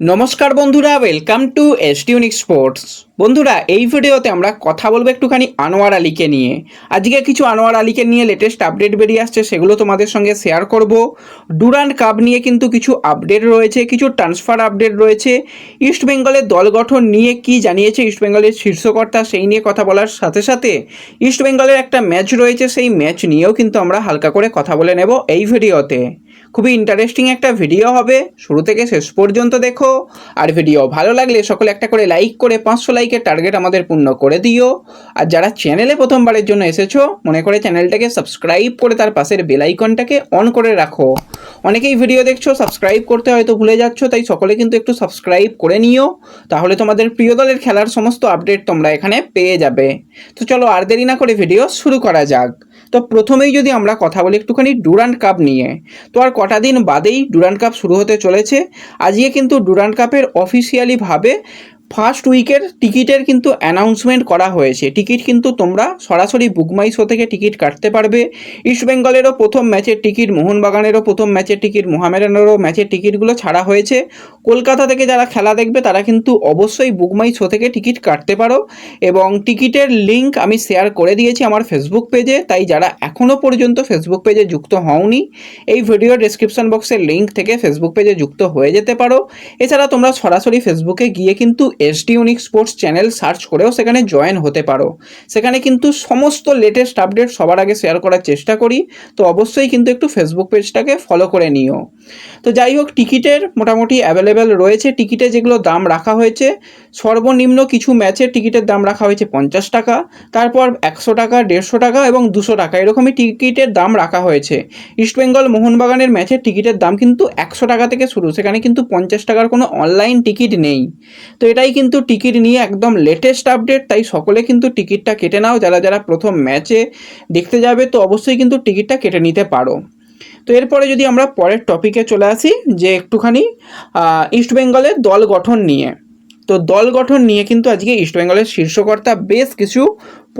নমস্কার বন্ধুরা welcome to S D unique sports বন্ধুরা, এই ভিডিওতে আমরা কথা বলব একটুখানি আনোয়ার আলীকে নিয়ে। আজকে কিছু আনোয়ার আলীকে নিয়ে লেটেস্ট আপডেট বেরিয়ে আসছে, সেগুলো তোমাদের সঙ্গে শেয়ার করব। ডুরান্ড কাপ নিয়ে কিন্তু কিছু আপডেট রয়েছে, কিছু ট্রান্সফার আপডেট রয়েছে। ইস্ট বেঙ্গলের দল গঠন নিয়ে কি জানিয়েছে ইস্ট বেঙ্গলের শীর্ষকর্তা, সেই নিয়ে কথা বলার সাথে সাথে ইস্ট বেঙ্গলের একটা ম্যাচ রয়েছে, সেই ম্যাচ নিয়েও কিন্তু আমরা হালকা করে কথা বলে নেব এই ভিডিওতে। খুবই ইন্টারেস্টিং একটা ভিডিও হবে। শুরু থেকে শেষ পর্যন্ত দেখো। আর ভিডিও ভালো লাগলে সকলে একটা করে লাইক করে পাঁচশো লাইকের টার্গেট আমাদের পূর্ণ করে দিও। আর যারা চ্যানেলে প্রথমবারের জন্য এসেছ, মনে করে চ্যানেলটাকে সাবস্ক্রাইব করে তার পাশের বেল আইকনটাকে অন করে রাখো। অনেকেই ভিডিও দেখছ সাবস্ক্রাইব করতে হয়তো ভুলে যাচ্ছ, তাই সকলে কিন্তু একটু সাবস্ক্রাইব করে নিও। তাহলে তোমাদের প্রিয় দলের খেলার সমস্ত আপডেট তোমরা এখানে পেয়ে যাবে। তো চলো আর দেরি না করে ভিডিও শুরু করা যাক। তো প্রথমেই যদি আমরা কথা বলি একটুখানি ডুরান্ড কাপ নিয়ে, তো আর কটা দিন বাদেই ডুরান্ড কাপ শুরু হতে চলেছে। আজকে কিন্তু ডুরান্ড কাপের অফিসিয়ালিভাবে ফার্স্ট উইকের টিকিটের কিন্তু অ্যানাউন্সমেন্ট করা হয়েছে। টিকিট কিন্তু তোমরা সরাসরি বুকমাই শো থেকে টিকিট কাটতে পারবে। ইস্ট বেঙ্গলেরও প্রথম ম্যাচের টিকিট, মোহনবাগানেরও প্রথম ম্যাচের টিকিট, মোহামেডানেরও ম্যাচের টিকিটগুলো ছাড়া হয়েছে। কলকাতা থেকে যারা খেলা দেখবে, তারা কিন্তু অবশ্যই বুকমাই শো থেকে টিকিট কাটতে পারো এবং টিকিটের লিঙ্ক আমি শেয়ার করে দিয়েছি আমার ফেসবুক পেজে তাই যারা এখনও পর্যন্ত ফেসবুক পেজে যুক্ত হওনি, এই ভিডিও ডেসক্রিপশন বক্সের লিঙ্ক থেকে ফেসবুক পেজে যুক্ত হয়ে যেতে পারো। এছাড়া তোমরা সরাসরি ফেসবুকে গিয়ে কিন্তু SD unique sports channel search করেও সেখানে জয়েন হতে পারো। সেখানে কিন্তু সমস্ত লেটেস্ট আপডেট সবার আগে শেয়ার করার চেষ্টা করি, তো অবশ্যই কিন্তু একটু ফেসবুক পেজটাকে ফলো করে নিও। তো যাই হোক, টিকিটের মোটামুটি অ্যাভেলেবেল রয়েছে টিকিটে যেগুলো দাম রাখা হয়েছে। সর্বনিম্ন কিছু ম্যাচের টিকিটের দাম রাখা হয়েছে পঞ্চাশ টাকা। তারপর একশো টাকা, দেড়শো টাকা এবং দুশো টাকা এরকমই টিকিটের দাম রাখা হয়েছে। ইস্টবেঙ্গল মোহনবাগানের ম্যাচের টিকিটের দাম কিন্তু একশো টাকা থেকে শুরু, সেখানে কিন্তু পঞ্চাশ টাকার কোনো অনলাইন টিকিট নেই। তো এটাই কিন্তু টিকিট নিয়ে একদম লেটেস্ট আপডেট তাই সকলে কিন্তু টিকিটটা কেটে নাও। যারা যারা প্রথম ম্যাচে দেখতে যাবে, তো অবশ্যই কিন্তু টিকিটটা কেটে নিতে পারো। তো এরপরে যদি আমরা পরের টপিকে চলে আসি, যে একটুখানি ইস্টবেঙ্গলের দল গঠন নিয়ে। তো দল গঠন নিয়ে কিন্তু আজকে ইস্টবেঙ্গলের শীর্ষকর্তা বেশ কিছু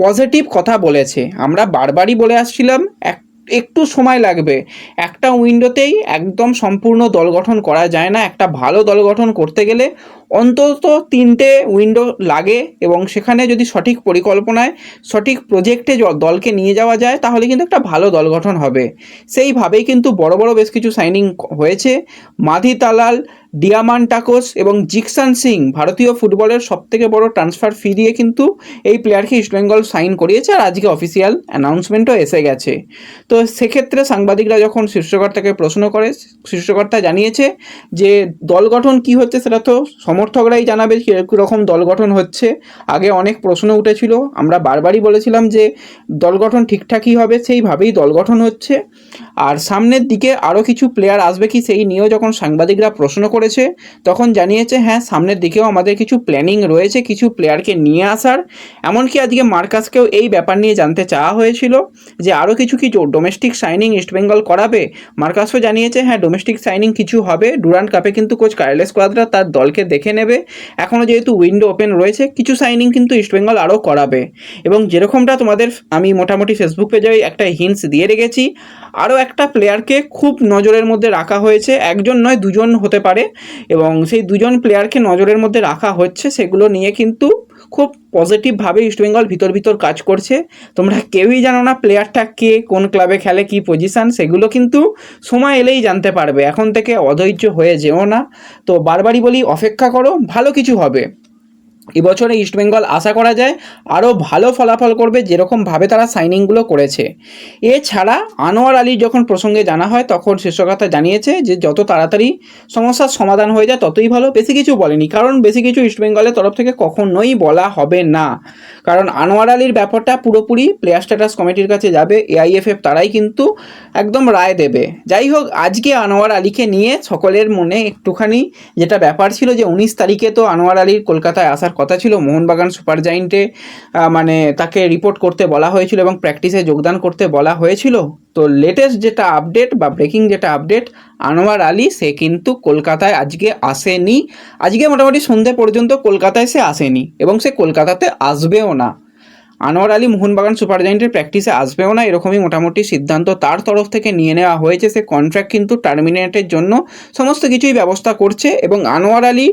পজিটিভ কথা বলেছে। আমরা বারবারই বলে আসছিলাম, এক একটু সময় লাগবে। একটা উইন্ডোতেই একদম সম্পূর্ণ দল গঠন করা যায় না। একটা ভালো দল গঠন করতে গেলে অন্তত তিনটে উইন্ডো লাগে এবং সেখানে যদি সঠিক পরিকল্পনায় সঠিক প্রজেক্টে দলকে নিয়ে যাওয়া যায়, তাহলে কিন্তু একটা ভালো দল গঠন হবে। সেইভাবেই কিন্তু বড় বড় বেশ কিছু সাইনিং হয়েছে। মাধি তালাল ডিয়ামান টাকোস এবং জিকসান সিং ভারতীয় ফুটবলের সবথেকে বড় ট্রান্সফার ফি দিয়ে কিন্তু এই প্লেয়ারকে ইস্টবেঙ্গল সাইন করিয়েছে আর আজকে অফিসিয়াল অ্যানাউন্সমেন্টও এসে গেছে। তো সেক্ষেত্রে সাংবাদিকরা যখন শীর্ষকর্তাকে প্রশ্ন করে, শীর্ষকর্তা জানিয়েছে যে দল গঠন কী হচ্ছে সেটা তো সমর্থকরাই জানাবে কীরকম দল গঠন হচ্ছে। আগে অনেক প্রশ্ন উঠেছিল, আমরা বারবারই বলেছিলাম যে দল গঠন ঠিকঠাকই হবে, সেইভাবেই দল গঠন হচ্ছে। আর সামনের দিকে আরও কিছু প্লেয়ার আসবে কি সেই নিয়েও যখন সাংবাদিকরা প্রশ্ন করেছে, তখন জানিয়েছে হ্যাঁ সামনের দিকেও আমাদের কিছু প্ল্যানিং রয়েছে, কিছু প্লেয়ারকে নিয়ে আসার। এমনকি আজকে মার্কাসকেও এই ব্যাপার নিয়ে জানতে চাওয়া হয়েছিল যে আরও কিছু কি ডোমেস্টিক সাইনিং ইস্টবেঙ্গল করাবে? মার্কাসও জানিয়েছে হ্যাঁ ডোমেস্টিক সাইনিং কিছু হবে ডুরান্ড কাপে কিন্তু কোচ কার্লেস কোয়াদ্রা তার দলকে দেখে নেবে। এখনও যেহেতু উইন্ডো ওপেন রয়েছে, কিছু সাইনিং কিন্তু ইস্টবেঙ্গল আরও করাবে। এবং যেরকমটা তোমাদের আমি মোটামুটি ফেসবুক পেজে একটা হিন্টস দিয়ে রেখেছি আরও একটা প্লেয়ারকে খুব নজরের মধ্যে রাখা হয়েছে, একজন নয়, দুজন হতে পারে। এবং সেই দুজন প্লেয়ারকে নজরের মধ্যে রাখা হচ্ছে। সেগুলো নিয়ে কিন্তু খুব পজিটিভভাবে ইস্টবেঙ্গল ভিতর ভিতর কাজ করছে। তোমরা কেউই জানো না প্লেয়ারটা কে, কোন ক্লাবে খেলে, কি পজিশান সেগুলো কিন্তু সময় এলেই জানতে পারবে। এখন থেকে অধৈর্য হয়ে যেও না। তো বারবারই বলি, অপেক্ষা করো, ভালো কিছু হবে। এবছরে ইস্টবেঙ্গল আশা করা যায় আরও ভালো ফলাফল করবে যেরকমভাবে তারা সাইনিংগুলো করেছে। এছাড়া আনোয়ার আলীর যখন প্রসঙ্গে জানা হয়, তখন শীর্ষকতা জানিয়েছে যে যত তাড়াতাড়ি সমস্যার সমাধান হয়ে যায়, ততই ভালো। বেশি কিছু বলেনি, কারণ বেশি কিছু ইস্টবেঙ্গলের তরফ থেকে কখনোই বলা হবে না। কারণ আনোয়ার আলীর ব্যাপারটা পুরোপুরি প্লেয়ার স্ট্যাটাস কমিটির কাছে যাবে এআইএফএফ তারাই কিন্তু একদম রায় দেবে। যাই হোক, আজকে আনোয়ার আলীকে নিয়ে সকলের মনে একটুখানি যেটা ব্যাপার ছিল যে উনিশ তারিখে তো আনোয়ার আলীর কলকাতায় আসার কথা ছিল মোহনবাগান সুপার জাইন্টে আহ, মানে তাকে রিপোর্ট করতে বলা হয়েছিল এবং প্র্যাকটিসে যোগদান করতে বলা হয়েছিল। তো লেটেস্ট যেটা আপডেট বা ব্রেকিং যেটা আপডেট আনোয়ার আলী সে কিন্তু কলকাতায় আজকে আসেনি। আজকে মোটামুটি সন্ধে পর্যন্ত কলকাতায় সে আসেনি এবং সে কলকাতাতে আসবেও না। আনোয়ার আলী মোহনবাগান সুপার জায়েন্টের প্র্যাকটিসে আসবেও না এরকমই মোটামুটি সিদ্ধান্ত তার তরফ থেকে নিয়ে নেওয়া হয়েছে। সে কন্ট্রাক্ট কিন্তু টার্মিনেটের জন্য সমস্ত কিছুই ব্যবস্থা করছে এবং আনোয়ার আলী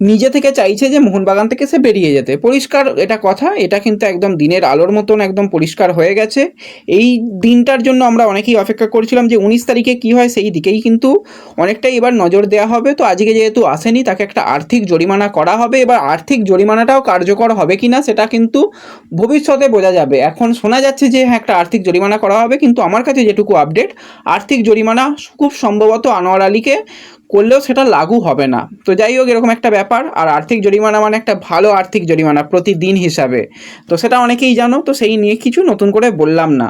নিজে থেকে চাইছে যে মোহনবাগান থেকে সে বেরিয়ে যেতে। পরিষ্কার এটা কথা, এটা কিন্তু একদম দিনের আলোর মতন একদম পরিষ্কার হয়ে গেছে। এই দিনটার জন্য আমরা অনেকেই অপেক্ষা করছিলাম যে উনিশ তারিখে কী হয় সেই দিকেই কিন্তু অনেকটাই এবার নজর দেওয়া হবে। তো আজকে যেহেতু আসেনি, তাকে একটা আর্থিক জরিমানা করা হবে। এবার আর্থিক জরিমানাটাও কার্যকর হবে কি না সেটা কিন্তু ভবিষ্যতে বোঝা যাবে। এখন শোনা যাচ্ছে যে হ্যাঁ একটা আর্থিক জরিমানা করা হবে। কিন্তু আমার কাছে যেটুকু আপডেট আর্থিক জরিমানা খুব সম্ভবত আনোয়ার আলীকে করলেও সেটা লাগু হবে না। তো যাই হোক, এরকম একটা ব্যাপার। আর আর্থিক জরিমানা মানে একটা ভালো আর্থিক জরিমানা প্রতিদিন হিসাবে। তো সেটা অনেকেই জানো, তো সেই নিয়ে কিছু নতুন করে বললাম না।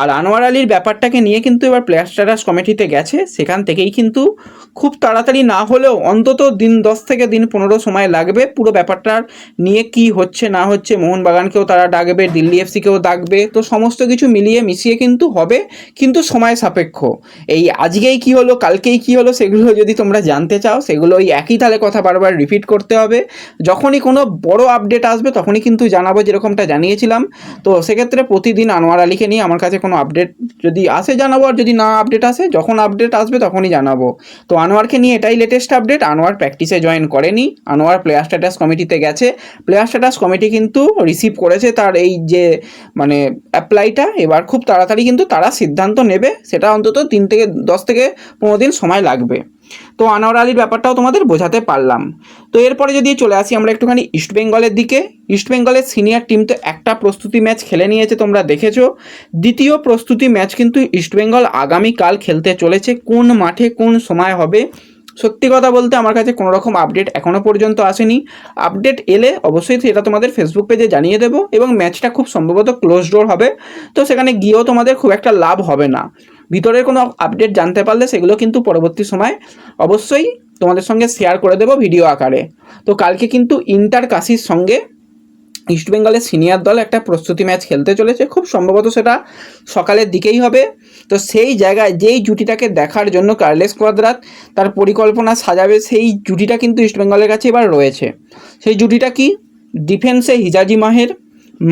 আর আনোয়ার আলীর ব্যাপারটাকে নিয়ে কিন্তু এবার প্লেয়ার স্ট্যাটাস কমিটিতে গেছে। সেখান থেকেই কিন্তু খুব তাড়াতাড়ি না হলেও অন্তত দিন দশ থেকে দিন পনেরো সময় লাগবে পুরো ব্যাপারটার নিয়ে কি হচ্ছে, না হচ্ছে। মোহনবাগানকেও তারা ডাকবে, দিল্লি এফসিকেও ডাকবে। তো সমস্ত কিছু মিলিয়ে মিশিয়ে কিন্তু হবে, কিন্তু সময় সাপেক্ষ। এই আজকেই কি হলো, কালকেই কি হলো, সেগুলো যদি তোমরা জানতে চাও, সেগুলো ওই একই তালে কথা বারবার রিপিট করতে হবে। যখনই কোনো বড় আপডেট আসবে, তখনই কিন্তু জানাব যেরকমটা জানিয়েছিলাম। তো সেক্ষেত্রে প্রতিদিন আনোয়ার আলীকে নিয়ে আমার কাছে কোনো আপডেট যদি আসে জানাব, আর যদি না আপডেট আসে, যখন আপডেট আসবে তখনই জানাব। তো আনোয়ারকে নিয়ে এটাই লেটেস্ট আপডেট আনোয়ার প্র্যাকটিসে জয়েন করেনি। আনোয়ার প্লেয়ার স্ট্যাটাস কমিটিতে গেছে। প্লেয়ার স্ট্যাটাস কমিটি কিন্তু রিসিভ করেছে তার এই যে মানে অ্যাপ্লাইটা এবার খুব তাড়াতাড়ি কিন্তু তারা সিদ্ধান্ত নেবে। সেটা অন্তত তিন থেকে দশ থেকে পনেরো দিন সময় লাগবে। তো আনোয়ার আলীর ব্যাপারটাও তোমাদের বোঝাতে পারলাম। তো এরপরে যদি চলে আসি আমরা একটুখানি ইস্টবেঙ্গলের দিকে। ইস্টবেঙ্গলের সিনিয়র টিম তো একটা প্রস্তুতি ম্যাচ খেলে নিয়েছে তোমরা দেখেছ। দ্বিতীয় প্রস্তুতি ম্যাচ কিন্তু ইস্টবেঙ্গল আগামীকাল খেলতে চলেছে। কোন মাঠে কোন সময় হবে? সত্যি কথা বলতে আমার কাছে কোনো রকম আপডেট এখনও পর্যন্ত আসেনি। আপডেট এলে অবশ্যই সেটা তোমাদের ফেসবুক পেজে জানিয়ে দেবো এবং ম্যাচটা খুব সম্ভবত ক্লোজ ডোর হবে। তো সেখানে গিয়েও তোমাদের খুব একটা লাভ হবে না। ভিতরের কোনো আপডেট জানতে পারলে সেগুলো কিন্তু পরবর্তী সময় অবশ্যই তোমাদের সঙ্গে শেয়ার করে দেবো ভিডিও আকারে। তো কালকে কিন্তু ইন্টার কাশির সঙ্গে ইস্টবেঙ্গলের সিনিয়র দল একটা প্রস্তুতি ম্যাচ খেলতে চলেছে। খুব সম্ভবত সেটা সকালের দিকেই হবে। তো সেই জায়গায় যেই জুটিটাকে দেখার জন্য কার্লেস কোয়াদ্রাত তার পরিকল্পনা সাজাবে, সেই জুটিটা কিন্তু ইস্টবেঙ্গলের কাছে এবার রয়েছে। সেই জুটিটা কি? ডিফেন্সে হিজাজি মাহের।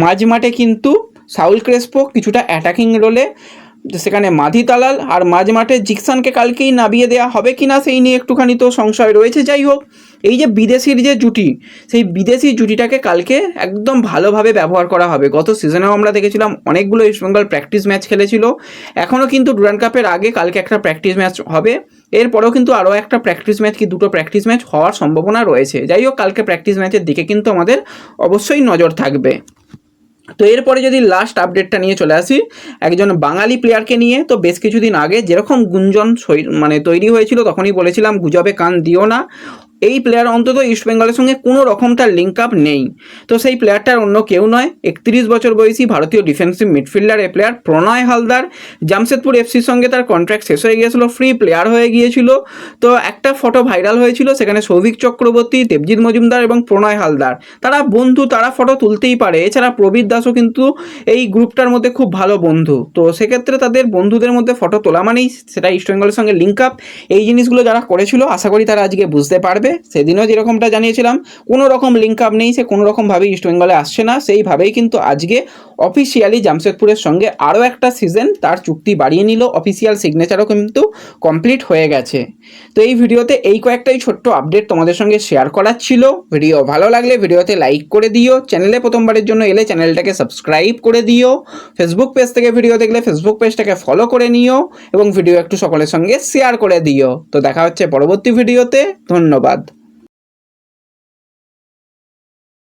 মাঝ মাঠে কিন্তু সাউল ক্রেসপো কিছুটা অ্যাটাকিং রোলে সেখানে মাধি তালাল আর মাঝ মাঠে জিকসানকে কালকেই নামিয়ে দেওয়া হবে কি না সেই নিয়ে একটুখানি তো সংশয় রয়েছে। যাই হোক, এই যে বিদেশির যে জুটি, সেই বিদেশি জুটিটাকে কালকে একদম ভালোভাবে ব্যবহার করা হবে। গত সিজনেও আমরা দেখেছিলাম অনেকগুলো ইস্টবেঙ্গল প্র্যাকটিস ম্যাচ খেলেছিল। এখনও কিন্তু ডুরান কাপের আগে কালকে একটা প্র্যাকটিস ম্যাচ হবে। এরপরেও কিন্তু আরও একটা প্র্যাকটিস ম্যাচ কি দুটো প্র্যাকটিস ম্যাচ হওয়ার সম্ভাবনা রয়েছে। যাই হোক, কালকে প্র্যাকটিস ম্যাচের দিকে কিন্তু আমাদের অবশ্যই নজর থাকবে। তো এরপরে যদি লাস্ট আপডেটটা নিয়ে চলে আসি, একজন বাঙালি প্লেয়ারকে নিয়ে, তো বেশ কিছুদিন আগে যেরকম গুঞ্জন মানে তৈরি হয়েছিল, তখনই বলেছিলাম, গুজবে কান দিও না। এই প্লেয়ার অন্তত ইস্টবেঙ্গলের সঙ্গে কোনো রকম তার লিঙ্ক আপ নেই। তো সেই প্লেয়ারটার অন্য কেউ নয়, একত্রিশ বছর বয়সী ভারতীয় ডিফেন্সিভ মিডফিল্ডার এ প্লেয়ার প্রণয় হালদার। জামশেদপুর এফসির সঙ্গে তার কন্ট্রাক্ট শেষ হয়ে গিয়েছিল ফ্রি প্লেয়ার হয়ে গিয়েছিল। তো একটা ফটো ভাইরাল হয়েছিল, সেখানে সৌভিক চক্রবর্তী, দেবজিৎ মজুমদার এবং প্রণয় হালদার। তারা বন্ধু, তারা ফটো তুলতেই পারে। এছাড়া প্রবীর দাসও কিন্তু এই গ্রুপটার মধ্যে খুব ভালো বন্ধু। তো সেক্ষেত্রে তাদের বন্ধুদের মধ্যে ফটো তোলা মানেই সেটা ইস্টবেঙ্গলের সঙ্গে লিঙ্ক আপ এই জিনিসগুলো যারা করেছিল, আশা করি তারা আজকে বুঝতে পারবে। সেদিনও যেরকমটা জানিয়েছিলাম, কোনো রকম লিঙ্ক আপ নেই, সে কোনো রকমভাবে ইস্টবেঙ্গলে আসছে না। সেইভাবেই কিন্তু আজকে অফিসিয়ালি জামশেদপুরের সঙ্গে আরও একটা সিজন তার চুক্তি বাড়িয়ে নিল। অফিসিয়াল সিগনেচারও কিন্তু কমপ্লিট হয়ে গেছে। তো এই ভিডিওতে এই কয়েকটাই ছোট্ট আপডেট তোমাদের সঙ্গে শেয়ার করার ছিল। ভিডিও ভালো লাগলে ভিডিওতে লাইক করে দিও। চ্যানেলে প্রথমবারের জন্য এলে চ্যানেলটাকে সাবস্ক্রাইব করে দিও। ফেসবুক পেজ থেকে ভিডিও দেখলে ফেসবুক পেজটাকে ফলো করে নিও এবং ভিডিও একটু সকলের সঙ্গে শেয়ার করে দিও। তো দেখা হচ্ছে পরবর্তী ভিডিওতে ধন্যবাদ।